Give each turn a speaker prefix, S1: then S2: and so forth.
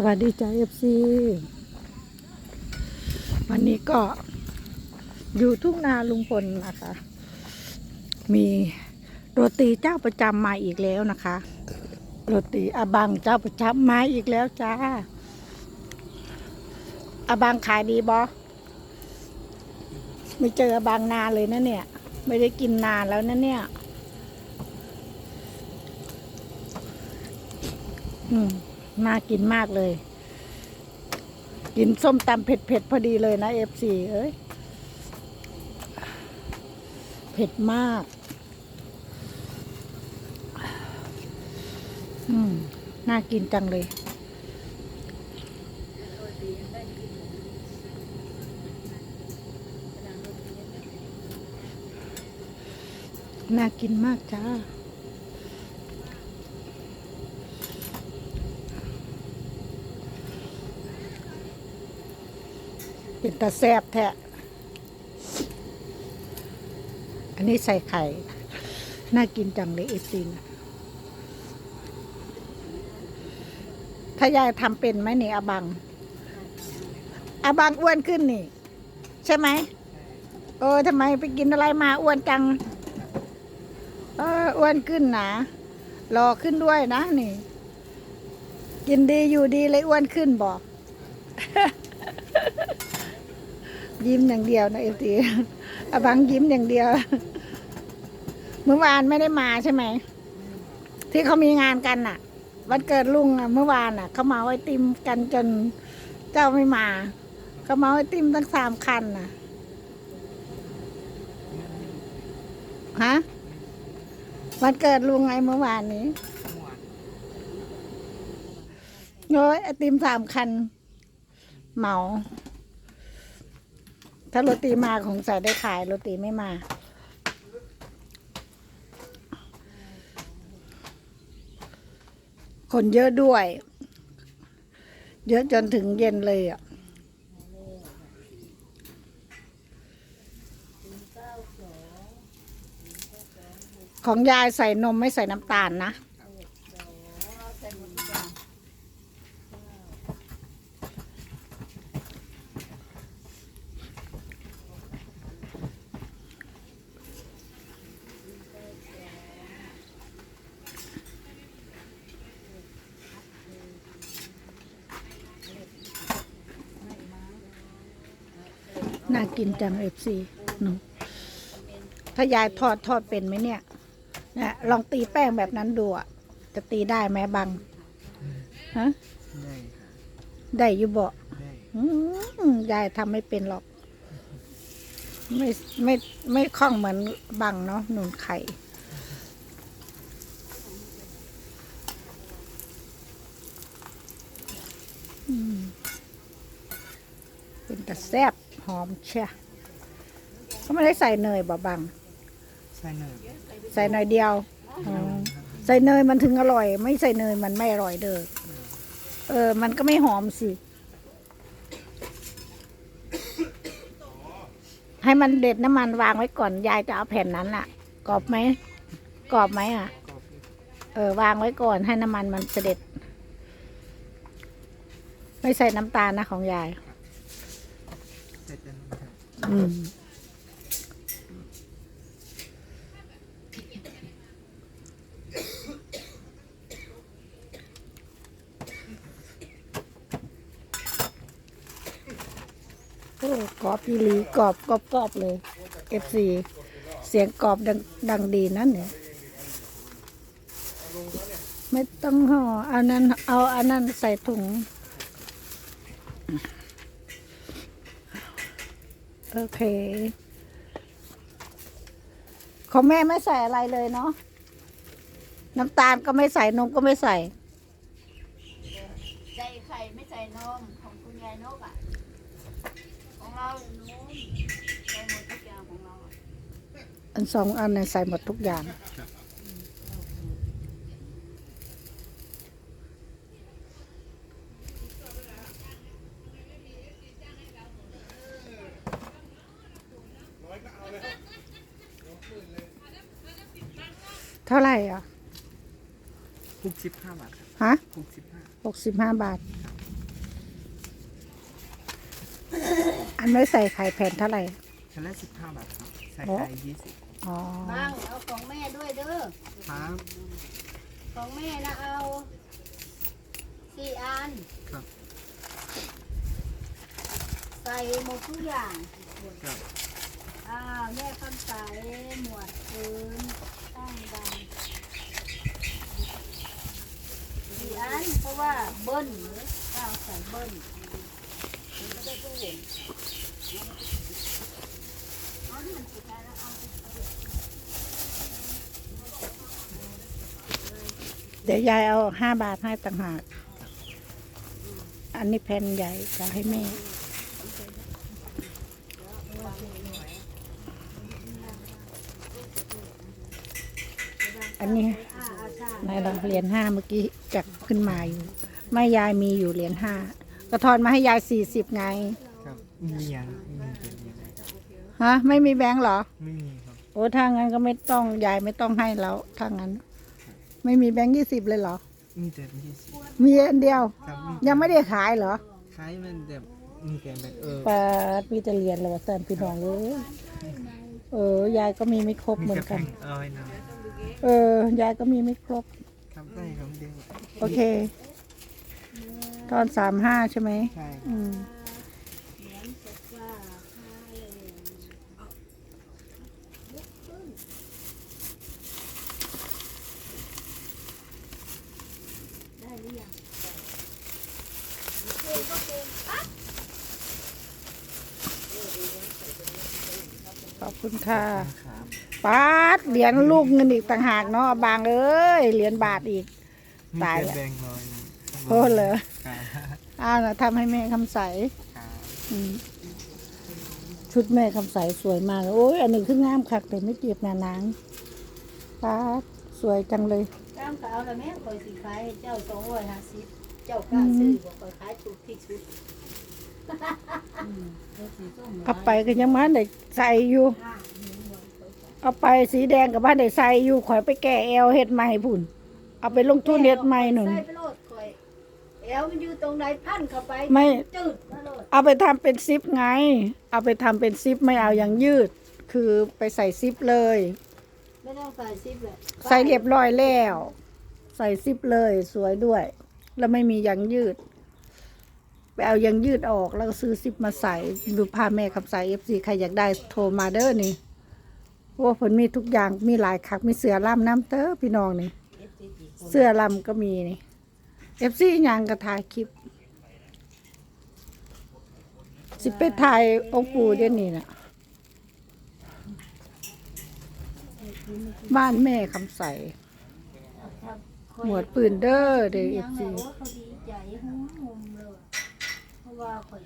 S1: สวัสดีจ้าเอฟซีวันนี้ก็อยู่ทุ่งนาลุงพลนะคะ มีโรตีเจ้าประจำมาอีกแล้วนะคะ โรตีอาบังเจ้าประจำมาอีกแล้วจ้าอาบังขายดีบอไม่เจออาบังนานเลยนะเนี่ย ไม่ได้กินนานแล้วนะเนี่ย อืม น่ากินมากเลย กินส้มตำเผ็ดๆพอดีเลยนะเอฟซีเอ้ยเผ็ดมาก อืม น่ากินจังเลยน่ากินมากจ้า เป็นตาแซบแท้อันนี้ใส่ไข่ น่ากินจังเลยเอซีนะถ้ายายทำเป็นไหมนี่อาบังอาบังอ้วนขึ้นนี่ ใช่ไหมเออทำไมไปกินอะไรมาอ้วนจัง เอออ้วนขึ้นนะรอขึ้นด้วยนะนี่ กินดีอยู่ดีเลยอ้วนขึ้นบอก ยิ้มอย่างเดียวนะเอฟซีอาบังยิ้มอย่างเดียว เมื่อวานไม่ได้มาใช่ไหม ที่เขามีงานกันน่ะ วันเกิดลุงอะเมื่อวานน่ะ เขามาไอติมกันจนเจ้าไม่มา เขามาไอติมตั้งสามคันน่ะ ฮะ วันเกิดลุงไงเมื่อวานนี้โอ้ยไอติมสามคัน เหมา ถ้าโรตีมาคงใส่ได้ขายโรตีไม่มาคนเยอะด้วย เยอะจนถึงเย็นเลยอะของยายใส่นมไม่ใส่น้ำตาลนะ น่ากินจังเอฟซีหนูถ้ายายทอดทอดเป็นไหมเนี่ยเนี่ยลองตีแป้งแบบนั้นดูอะจะตีได้ไหมบังฮะ
S2: ได้ค่ะ
S1: ได้อยู่บ่
S2: ได้
S1: อืมยายทำไม่เป็นหรอก ไม่ไม่ไม่คล่องเหมือนบังเนาะหนุนไข่อืมเป็นแต่แซ่บห อมเชียเขาไม่ได้ใส่เนยบ่บัง
S2: ใส่เนย
S1: ใส่หน่อยเดียวอ๋อใส่เนยมันถึงอร่อย ไม่ใส่เนยมันไม่อร่อยเด้อเออ มันก็ไม่หอมสิ ให้มันเด็ดน้ำมันวางไว้ก่อน ยายจะเอาแผ่นนั้นล่ะ กรอบไหม กรอบไหมอะ
S2: กรอบ
S1: เออ วางไว้ก่อนให้น้ำมันมันเสด็จ ไม่ใส่น้ำตาลนะของยาย
S2: เสร็จแล้วนะครับ
S1: อืมโอ้กรอบอีหลีกรอบกรอบกรอบเลยเอฟซีเสียงกรอบดังดังดีนั่นเนี่ย ไม่ต้องห่อเอานั้นเอาอันนั้นใส่ถุง โอเค ของแม่ไม่ใส่อะไรเลยเนาะน้ำตาลก็ไม่ใส่นมก็ไม่ใส่
S3: ใส่ไข่ไม่ใส่นมของคุณยายนกอะ ของเรานมใส่หมดทุกอย่างของเราอะ
S1: อันสองอันเนี่ยใส่หมดทุกอย่าง เท่าไหร่อะ
S2: หกสิบห้าบาทครับ
S1: ฮะ
S2: หกสิบห้า
S1: หกสิบห้าบาท อันไม่ใส่ไข่แผ่นเท่าไหร่
S2: ชนละสิบห้าบาทครับ ใส่ไข่ยี่สิบ
S1: อ๋อ
S3: บ้างเอาของแม่ด้วยเด้อ
S2: ครับ
S3: ของแม่นะเอาสี่อัน
S2: ครับ
S3: ใส่หมดทุกอย่าง
S2: ครับ
S3: อ่าแม่ก็ใส่หมวดปืน สี่อันเพราะว่าเบิ้ลข้าวใส่เบิ้ลมันก็ได้เบิ้ลเอนี่มันสุดท้ายแล้วเอา
S1: เดี๋ยวยายเอาห้าบาทให้ต่างหาก อันนี้แผ่นใหญ่จะให้แม่ อันนี้
S3: อ่าอาชา
S1: ในเราเหรียญห้าเมื่อกี้จักขึ้นมาอยู่แม่ยายมีอยู่เหรียญห้าก็ทอนมาให้ยายสี่สิบไง
S2: ครับมียังไม่มีเป็นยังไง
S1: ฮะไม่มีแบงค์เหรอ
S2: ไม่มีครับ
S1: โอ้ถ้างั้นก็ไม่ต้องยายไม่ต้องให้แล้วถ้างั้น ไม่มีแบงค์ยี่สิบเลยเหรอ
S2: มีแต่ยี่สิบ
S1: มีอันเดียว
S2: ครับ
S1: ยังไม่ได้ขายเหรอ
S2: คล้ายมันแบบมีแต่แบบเออ
S1: ปาดมีแต่เหรียญเลยว่าแซนพี่น้องเลยเออยายก็มีไม่ครบ
S2: มี
S1: เหมือ
S2: แต่
S1: น
S2: แพ
S1: กัน
S2: งเอ้ยนะ
S1: เออ ยายก็มีไม่ครบ
S2: ครับได้ครับเดียว
S1: โอเค ตอนสามห้าใช่ไหม
S2: ใช่
S1: อืม
S3: เหมือนกับว่าผ้าเลยได้หรือยังเก่งก็เก่งปั๊บ
S1: ขอบคุณค่ะ
S2: ครับ
S1: ปาดเหรียญลูกเงินอีกต่างหากเนาะบางเอ้ยเหรียญบาทอีก
S2: มี
S1: ตาย
S2: แต่
S1: แล้ว
S2: แบงค์ร้อยนะ
S1: โอ้เหรอ
S2: ครับ
S1: อ้าวนะทำให้แม่คำใส
S2: ครับ
S1: อืมชุดแม่คำใสสวยมากเลยโอ้ยอันนี้คืองามคักแต่ไม่เจียบหนานางปาดสวยจังเลย
S3: ตามก็เอาละแม่คอยสิขายให้เจ้าสองร้อยห้าสิบเจ้ากล้าซื้อบอกคอยขายถูกที่สุดอืมเอาสีส้ม
S1: เอาไปก็ยังมาได้ใส่อยู่
S3: อะ
S1: เอาไปสีแดงกับบ้านได้ใส่อยู่ข่อยไปแก้แอลเฮ็ดใหม่พุ่น เอาไปลงทุนเฮ็ดใหม่หนุน
S3: ใส่ไปโลดคอยเอวมันอยู่ตรงไหนพันเข้าไป
S1: ไม่
S3: จืดมาโลด
S1: เอาไปทำเป็นซิปไง เอาไปทำเป็นซิปไม่เอาอย่างยืด คือไปใส่ซิปเลย
S3: ไม่ต้องใส่ซิปเลย
S1: ใส่เรียบร้อยแล้ว ใส่ซิปเลยสวยด้วย แล้วไม่มียางยืด ไปเอายางยืดออกแล้วก็ซื้อซิปมาใส่ดูผ้าแม่คำใส่เอฟซีใครอยากได้โทรมาเด้อนี่ โอ้ผลมีทุกอย่างมีหลายคักมีเสือล่ำน้ำเต้อพี่น้องนี่ เสื้อลำก็มีนี่เอฟซียังก็ถ่ายคลิป สิไปถ่ายองค์ปู่เดี๋ยวนี้นะบ้านแม่คำใส หมวดปืนเด้อเด้อเอฟซี
S3: เพราะว่าคอย